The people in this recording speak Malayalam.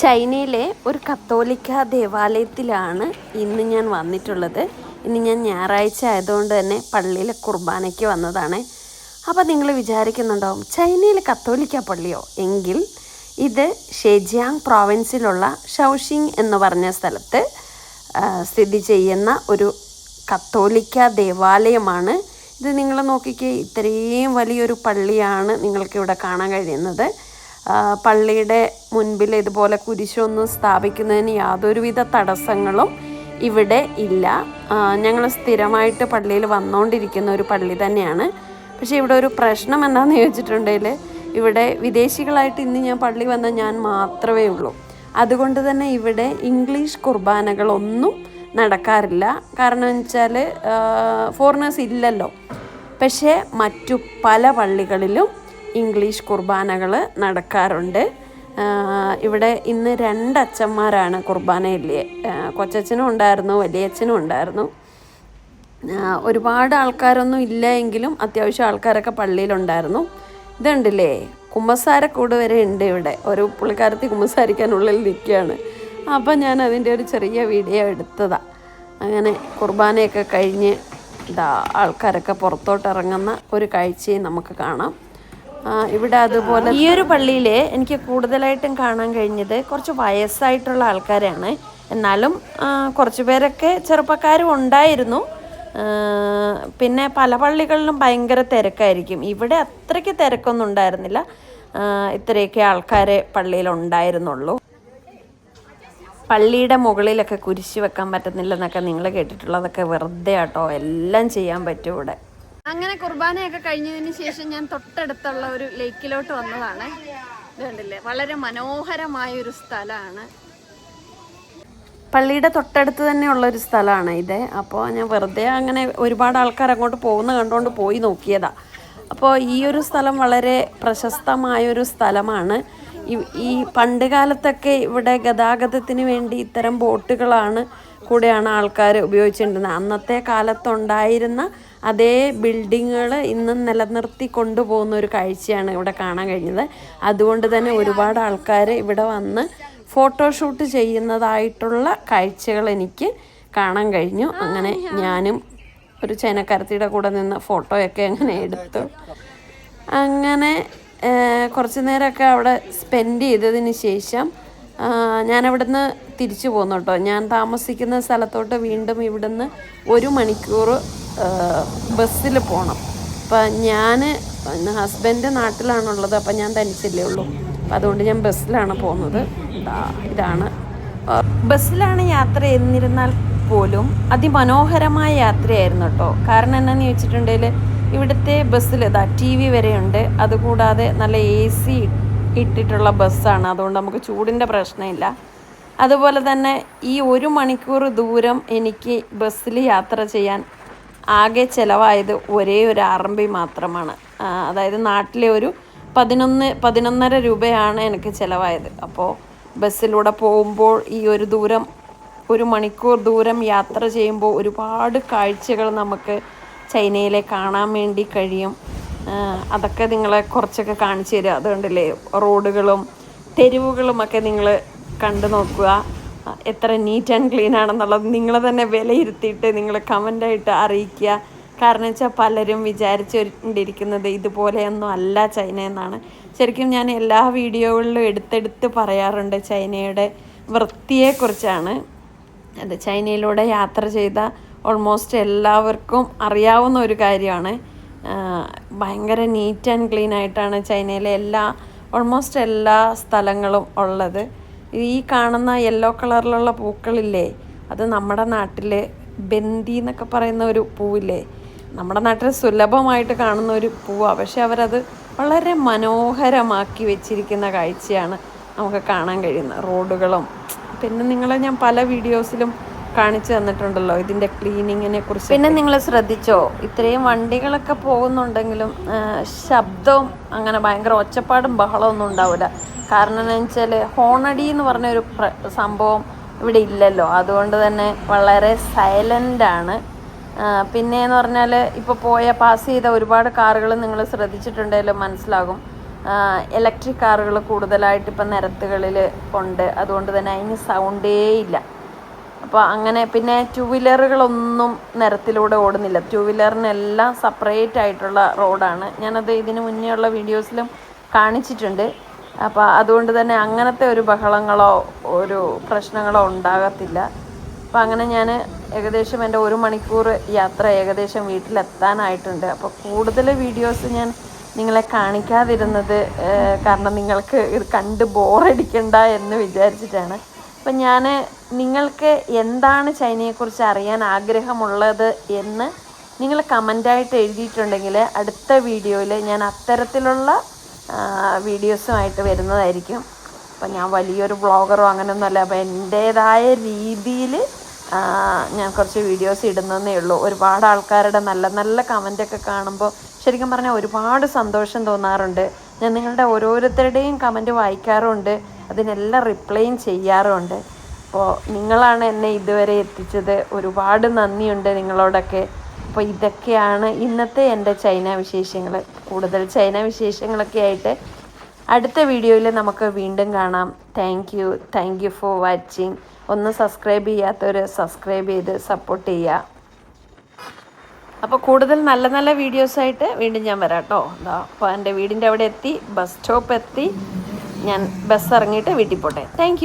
ചൈനയിലെ ഒരു കത്തോലിക്ക ദേവാലയത്തിലാണ് ഇന്ന് ഞാൻ വന്നിട്ടുള്ളത്. ഇന്ന് ഞാൻ ഞായറാഴ്ച ആയതുകൊണ്ട് തന്നെ പള്ളിയിലെ കുർബാനയ്ക്ക് വന്നതാണ്. അപ്പോൾ നിങ്ങൾ വിചാരിക്കുന്നുണ്ടാവും ചൈനയിലെ കത്തോലിക്ക പള്ളിയോ? എങ്കിൽ ഇത് ഷെജിയാങ് പ്രോവിൻസിലുള്ള ഷൗഷിങ് എന്ന് പറഞ്ഞ സ്ഥലത്ത് സ്ഥിതി ചെയ്യുന്ന ഒരു കത്തോലിക്ക ദേവാലയമാണ്. ഇത് നിങ്ങൾ നോക്കിക്കേ ഇത്രയും വലിയൊരു പള്ളിയാണ് നിങ്ങൾക്ക് കാണാൻ കഴിയുന്നത്. പള്ളിയുടെ മുൻപിൽ ഇതുപോലെ കുരിശൊന്നും സ്ഥാപിക്കുന്നതിന് യാതൊരുവിധ തടസ്സങ്ങളും ഇവിടെ ഇല്ല. ഞങ്ങൾ സ്ഥിരമായിട്ട് പള്ളിയിൽ വന്നുകൊണ്ടിരിക്കുന്ന ഒരു പള്ളി തന്നെയാണ്. പക്ഷേ ഇവിടെ ഒരു പ്രശ്നം എന്താണെന്ന് ചോദിച്ചിട്ടുണ്ടെങ്കിൽ ഇവിടെ വിദേശികളായിട്ട് ഇന്ന് ഞാൻ പള്ളി വന്ന ഞാൻ മാത്രമേ ഉള്ളൂ. അതുകൊണ്ട് തന്നെ ഇവിടെ ഇംഗ്ലീഷ് കുർബാനകളൊന്നും നടക്കാറില്ല. കാരണം വെച്ചാൽ ഫോറിനേഴ്സ് ഇല്ലല്ലോ. പക്ഷേ മറ്റു പല പള്ളികളിലും ഇംഗ്ലീഷ് കുർബാനകൾ നടക്കാറുണ്ട്. ഇവിടെ ഇന്ന് രണ്ട് അച്ഛന്മാരാണ് കുർബാനയില്ലേ കൊച്ചച്ഛനും ഉണ്ടായിരുന്നു വലിയച്ഛനും ഉണ്ടായിരുന്നു. ഒരുപാട് ആൾക്കാരൊന്നും ഇല്ല എങ്കിലും അത്യാവശ്യം ആൾക്കാരൊക്കെ പള്ളിയിലുണ്ടായിരുന്നു. ഇതുണ്ടല്ലേ? കുമ്പസാരക്കൂട് വരെ ഉണ്ട് ഇവിടെ. ഒരു പുള്ളിക്കാരത്തി കുമ്പസാരിക്കാനുള്ളിൽ നിൽക്കുകയാണ്. അപ്പം ഞാൻ അതിന്റെ ഒരു ചെറിയ വീഡിയോ എടുത്തതാണ് അങ്ങനെ കുർബാനയൊക്കെ കഴിഞ്ഞ് ഇതാ ആൾക്കാരൊക്കെ പുറത്തോട്ട് ഇറങ്ങുന്ന ഒരു കാഴ്ചയും നമുക്ക് കാണാം. ഇവിടെ അതുപോലെ ഈ ഒരു പള്ളിയിൽ എനിക്ക് കൂടുതലായിട്ടും കാണാൻ കഴിഞ്ഞത് കുറച്ച് വയസ്സായിട്ടുള്ള ആൾക്കാരാണ്. എന്നാലും കുറച്ച് പേരൊക്കെ ചെറുപ്പക്കാരും ഉണ്ടായിരുന്നു. പിന്നെ പല പള്ളികളിലും ഭയങ്കര തിരക്കായിരിക്കും. ഇവിടെ അത്രയ്ക്ക് തിരക്കൊന്നും ഉണ്ടായിരുന്നില്ല. ഇത്രയൊക്കെ ആൾക്കാരെ പള്ളിയിൽ ഉണ്ടായിരുന്നുള്ളൂ. പള്ളിയുടെ മുകളിലൊക്കെ കുരിശ് വെക്കാൻ പറ്റുന്നില്ലെന്നൊക്കെ നിങ്ങൾ കേട്ടിട്ടുള്ളതൊക്കെ വെറുതെ ആട്ടോ എല്ലാം ചെയ്യാൻ പറ്റും ഇവിടെ. അങ്ങനെ കുർബാനയൊക്കെ കഴിഞ്ഞതിന് ശേഷം ഞാൻ തൊട്ടടുത്തുള്ള ഒരു ലേക്കിലോട്ട് വന്നതാണ്. കണ്ടില്ലേ? വളരെ മനോഹരമായ ഒരു സ്ഥലമാണ്. പള്ളിയുടെ തൊട്ടടുത്ത് തന്നെയുള്ള ഒരു സ്ഥലമാണ് ഇത്. അപ്പോൾ ഞാൻ വെറുതെ അങ്ങനെ ഒരുപാട് ആൾക്കാർ അങ്ങോട്ട് പോകുന്ന കണ്ടുകൊണ്ട് പോയി നോക്കിയതാ. അപ്പോൾ ഈ ഒരു സ്ഥലം വളരെ പ്രശസ്തമായൊരു സ്ഥലമാണ്. ഈ- പണ്ട് കാലത്തൊക്കെ ഇവിടെ ഗതാഗതത്തിന് വേണ്ടി ഇത്തരം ബോട്ടുകളാണ് കൂടെയാണ് ആൾക്കാർ ഉപയോഗിച്ചിരുന്നത് അന്നത്തെ കാലത്തുണ്ടായിരുന്ന അതേ ബിൽഡിങ്ങുകൾ ഇന്നും നിലനിർത്തി കൊണ്ടുപോകുന്ന ഒരു കാഴ്ചയാണ് ഇവിടെ കാണാൻ കഴിഞ്ഞത്. അതുകൊണ്ട് തന്നെ ഒരുപാട് ആൾക്കാർ ഇവിടെ വന്ന് ഫോട്ടോഷൂട്ട് ചെയ്യുന്നതായിട്ടുള്ള കാഴ്ചകൾ എനിക്ക് കാണാൻ കഴിഞ്ഞു. അങ്ങനെ ഞാനും ഒരു ചൈനക്കാരത്തിയുടെ കൂടെ നിന്ന് ഫോട്ടോയൊക്കെ അങ്ങനെ എടുത്തു. അങ്ങനെ കുറച്ച് നേരമൊക്കെ അവിടെ സ്പെൻഡ് ചെയ്തതിന് ശേഷം അവിടുന്ന് തിരിച്ചു പോന്നു കേട്ടോ. ഞാൻ താമസിക്കുന്ന സ്ഥലത്തോട്ട് വീണ്ടും ഇവിടുന്ന് ഒരു മണിക്കൂർ ബസ്സിൽ പോകണം അപ്പം ഞാൻ ഹസ്ബൻഡ് നാട്ടിലാണുള്ളത് അപ്പം ഞാൻ തനിച്ചല്ലേ ഉള്ളൂ. അപ്പം അതുകൊണ്ട് ഞാൻ ബസ്സിലാണ് പോകുന്നത് ഇതാ ഇതാണ്. ബസ്സിലാണ് യാത്ര എന്നിരുന്നാൽ പോലും അതിമനോഹരമായ യാത്രയായിരുന്നു കേട്ടോ. കാരണം എന്നാന്ന് ചോദിച്ചിട്ടുണ്ടെങ്കിൽ ഇവിടുത്തെ ബസ്സിൽ ഇതാ ടി വി വരെയുണ്ട് അതുകൂടാതെ നല്ല എ സി ഇട്ടിട്ടുള്ള ബസ്സാണ്. അതുകൊണ്ട് നമുക്ക് ചൂടിന്റെ പ്രശ്നമില്ല. അതുപോലെ തന്നെ ഈ ഒരു മണിക്കൂർ ദൂരം എനിക്ക് ബസ്സിൽ യാത്ര ചെയ്യാൻ ആകെ ചിലവായത് ഒരേ ഒരു ബി മാത്രമാണ്. അതായത് നാട്ടിലെ ഒരു പതിനൊന്ന് പതിനൊന്നര രൂപയാണ് എനിക്ക് ചിലവായത്. അപ്പോൾ ബസ്സിലൂടെ പോകുമ്പോൾ ഈ ഒരു ദൂരം ഒരു മണിക്കൂർ ദൂരം യാത്ര ചെയ്യുമ്പോൾ ഒരുപാട് കാഴ്ചകൾ നമുക്ക് ചൈനയിലെ കാണാൻ വേണ്ടി കഴിയും. അതൊക്കെ നിങ്ങളെ കുറച്ചൊക്കെ കാണിച്ചു തരിക അതുകൊണ്ടല്ലേ റോഡുകളും തെരുവുകളുമൊക്കെ നിങ്ങൾ കണ്ടു നോക്കുക. എത്ര നീറ്റ് ആൻഡ് ക്ലീൻ ആണെന്നുള്ളത് നിങ്ങൾ തന്നെ വിലയിരുത്തിയിട്ട് നിങ്ങൾ കമന്റായിട്ട് അറിയിക്കുക. കാരണം വെച്ചാൽ പലരും വിചാരിച്ചുകൊണ്ടിരിക്കുന്നത് ഇതുപോലെയൊന്നും അല്ല ചൈന എന്നാണ്. ശരിക്കും ഞാൻ എല്ലാ വീഡിയോകളിലും എടുത്തെടുത്ത് പറയാറുണ്ട് ചൈനയുടെ വൃത്തിയെക്കുറിച്ചാണ്. അത് ചൈനയിലൂടെ യാത്ര ചെയ്ത ഓൾമോസ്റ്റ് എല്ലാവർക്കും അറിയാവുന്ന ഒരു കാര്യമാണ്. ഭയങ്കര നീറ്റ് ആൻഡ് ക്ലീൻ ആയിട്ടാണ് ചൈനയിലെ എല്ലാ ഓൾമോസ്റ്റ് എല്ലാ സ്ഥലങ്ങളും ഉള്ളത്. ഈ കാണുന്ന യെല്ലോ കളറിലുള്ള പൂക്കളില്ലേ അത് നമ്മുടെ നാട്ടിൽ ബന്ദി എന്നൊക്കെ പറയുന്ന ഒരു പൂവില്ലേ നമ്മുടെ നാട്ടിൽ സുലഭമായിട്ട് കാണുന്ന ഒരു പൂവാണ് പക്ഷെ അവരത് വളരെ മനോഹരമാക്കി വെച്ചിരിക്കുന്ന കാഴ്ചയാണ് നമുക്ക് കാണാൻ കഴിയുന്നത്. റോഡുകളും പിന്നെ നിങ്ങളെ ഞാൻ പല വീഡിയോസിലും കാണിച്ചു തന്നിട്ടുണ്ടല്ലോ ഇതിന്റെ ക്ലീനിങ്ങിനെ കുറിച്ച്. പിന്നെ നിങ്ങൾ ശ്രദ്ധിച്ചോ ഇത്രയും വണ്ടികളൊക്കെ പോകുന്നുണ്ടെങ്കിലും ശബ്ദവും അങ്ങനെ ഭയങ്കര ഒച്ചപ്പാടും ബഹളമൊന്നും ഉണ്ടാവില്ല. കാരണം എന്ന് വെച്ചാൽ ഹോണടി എന്ന് പറഞ്ഞ ഒരു സംഭവം ഇവിടെ ഇല്ലല്ലോ. അതുകൊണ്ട് തന്നെ വളരെ സൈലന്റ് ആണ്. പിന്നെ എന്ന് പറഞ്ഞാൽ ഇപ്പോൾ പോയ പാസ് ചെയ്ത ഒരുപാട് കാറുകൾ നിങ്ങൾ ശ്രദ്ധിച്ചിട്ടുണ്ടെങ്കിലും മനസ്സിലാകും. ഇലക്ട്രിക് കാറുകൾ കൂടുതലായിട്ട് ഇപ്പം നിരത്തുകളിൽ ഉണ്ട്. അതുകൊണ്ട് തന്നെ അതിന് സൗണ്ടേ ഇല്ല. അപ്പോൾ അങ്ങനെ പിന്നെ ടു വീലറുകളൊന്നും നിരത്തിലൂടെ ഓടുന്നില്ല. ടു വീലറിനെല്ലാം സെപ്പറേറ്റ് ആയിട്ടുള്ള റോഡാണ് ഞാനത് ഇതിന് മുന്നേ ഉള്ള വീഡിയോസിലും കാണിച്ചിട്ടുണ്ട്. അപ്പോൾ അതുകൊണ്ട് തന്നെ അങ്ങനത്തെ ഒരു ബഹളങ്ങളോ ഒരു പ്രശ്നങ്ങളോ ഉണ്ടാകത്തില്ല. അപ്പോൾ അങ്ങനെ ഞാൻ ഏകദേശം എന്റെ ഒരു മണിക്കൂർ യാത്ര ഏകദേശം വീട്ടിലെത്താനായിട്ടുണ്ട്. അപ്പോൾ കൂടുതൽ വീഡിയോസ് ഞാൻ നിങ്ങളെ കാണിക്കാതിരുന്നത് കാരണം നിങ്ങൾക്ക് ഇത് കണ്ട് ബോറടിക്കണ്ട എന്ന് വിചാരിച്ചിട്ടാണ്. അപ്പം ഞാൻ നിങ്ങൾക്ക് എന്താണ് ചൈനയെക്കുറിച്ച് അറിയാൻ ആഗ്രഹമുള്ളത് എന്ന് നിങ്ങൾ കമന്റായിട്ട് എഴുതിയിട്ടുണ്ടെങ്കിൽ അടുത്ത വീഡിയോയിൽ ഞാൻ അത്തരത്തിലുള്ള വീഡിയോസുമായിട്ട് വരുന്നതായിരിക്കും. അപ്പം ഞാൻ വലിയൊരു ബ്ലോഗറോ അങ്ങനെയൊന്നുമല്ല അപ്പോൾ എന്റേതായ രീതിയിൽ ഞാൻ കുറച്ച് വീഡിയോസ് ഇടുന്നതേ ഉള്ളൂ. ഒരുപാട് ആൾക്കാരുടെ നല്ല നല്ല കമന്റൊക്കെ കാണുമ്പോൾ ശരിക്കും പറഞ്ഞാൽ ഒരുപാട് സന്തോഷം തോന്നാറുണ്ട്. ഞാൻ നിങ്ങളുടെ ഓരോരുത്തരുടെയും കമന്റ് വായിക്കാറുമുണ്ട് അതിനെല്ലാം റിപ്ലൈയും ചെയ്യാറുമുണ്ട് അപ്പോൾ നിങ്ങളാണ് എന്നെ ഇതുവരെ എത്തിച്ചത്. ഒരുപാട് നന്ദിയുണ്ട് നിങ്ങളോടൊക്കെ. അപ്പോൾ ഇതൊക്കെയാണ് ഇന്നത്തെ എന്റെ ചൈന വിശേഷങ്ങൾ. കൂടുതൽ ചൈന വിശേഷങ്ങളൊക്കെ ആയിട്ട് അടുത്ത വീഡിയോയിൽ നമുക്ക് വീണ്ടും കാണാം. Thank you thank you for watching ഒന്ന് സബ്സ്ക്രൈബ് ചെയ്യാത്തവർ സബ്സ്ക്രൈബ് ചെയ്ത് സപ്പോർട്ട് ചെയ്യുക അപ്പോൾ കൂടുതൽ നല്ല നല്ല വീഡിയോസായിട്ട് വീണ്ടും ഞാൻ വരാം കേട്ടോ. എന്താ അപ്പോൾ എന്റെ വീടിന്റെ അവിടെ എത്തി. ബസ് സ്റ്റോപ്പ് എത്തി. ഞാൻ ബസ് ഇറങ്ങിയിട്ട് വീട്ടിൽ പോട്ടെ. താങ്ക്